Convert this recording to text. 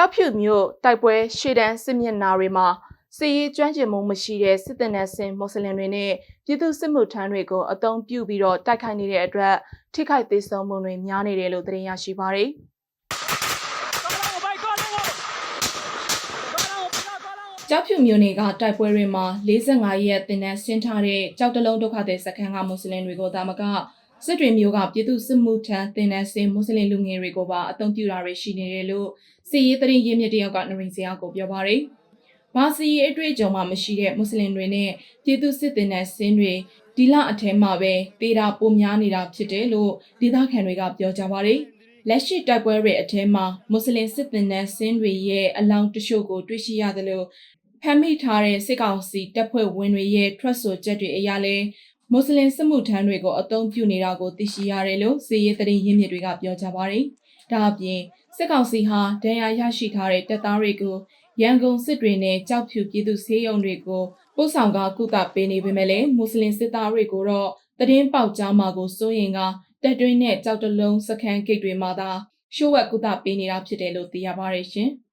ကြောက်ဖြူမျိုးတိုက်ပွဲရှေ့တန်းစစ်မျက်နှာတွေမှာစစ်ရေးကျွမ်းကျင်မှုမရှိတဲ့စစ်တပ်နဲ့ဆင်မွတ်စလင်တွေနဲ့ပြည်သူစစ်မှုထမ်းတွေကိုအုံပြုပြီးတော့တိုက်ခိုက်နေတဲ့အတွက်ထိခိုက်သေးဆုံးမှုတွေများနေတယ်လို့သတင်းရရှိပါရယ်ကြောက်ဖြူမျိုးတွေကတိုက်ပွဲတွေမှာ45ရက်တင်တန်းဆင်းထားတဲ့ကြောက်တလုံးဒုက္ခသည်စခန်းကမွတ်စလင်တွေကိုဒါမက စစ်တွေမျိုးကပြည်သူစစ်မှုထမ်းတင်တန်းဆင်းမွတ်စလင်လူငယ်တွေကိုပါအုံပြုတာတွေရှိနေတယ်လို့စစ်ရေးသတင်းရင်းမြစ်တယောက်ကနရင်စရာကိုပြောပါရယ်။ဘာစီရေးအတွေ့အကြုံမှမရှိတဲ့မွတ်စလင်တွေနဲ့ပြည်သူစစ်တင်တန်းဆင်းတွေဒီလအထဲမှာပဲတေတာပုံများနေတာဖြစ်တယ်လို့ဒေသခံတွေကပြောကြပါရယ်။လက်ရှိတိုက်ပွဲတွေအထဲမှာမွတ်စလင်စစ်တင်တန်းဆင်းတွေရဲ့အလောင်းတချို့ကိုတွေ့ရှိရတယ်လို့ဖမ်းမိထားတဲ့စစ်ကောင်စီတပ်ဖွဲ့ဝင်တွေရဲ့ထွက်ဆိုချက်တွေအရလဲ မွတ်စလင်စစ်မှုထမ်းတွေကိုအုံပြုနေတာကိုသိရှိရတယ်လို့စီရေးသတင်းရင်းမြစ်တွေကပြောကြပါရယ်။ဒါအပြင်စစ်ကောင်စီဟာဒဏ်ရာရရှိထားတဲ့တပ်သားတွေကိုရန်ကုန်စစ်တွေနဲ့ကြောက်ဖြူပြည်သူဆေးရုံတွေကိုပို့ဆောင်ကကုသပေးနေပေမဲ့လည်းမွတ်စလင်စစ်သားတွေကိုတော့တည်င်းပေါက်ကြားမှာကိုစိုးရင်ကတက်တွင်းနဲ့ကြောက်တလုံးစခန်းဂိတ်တွေမှာသာရှိုးဝက်ကုသပေးနေတာဖြစ်တယ်လို့သိရပါတယ်ရှင်။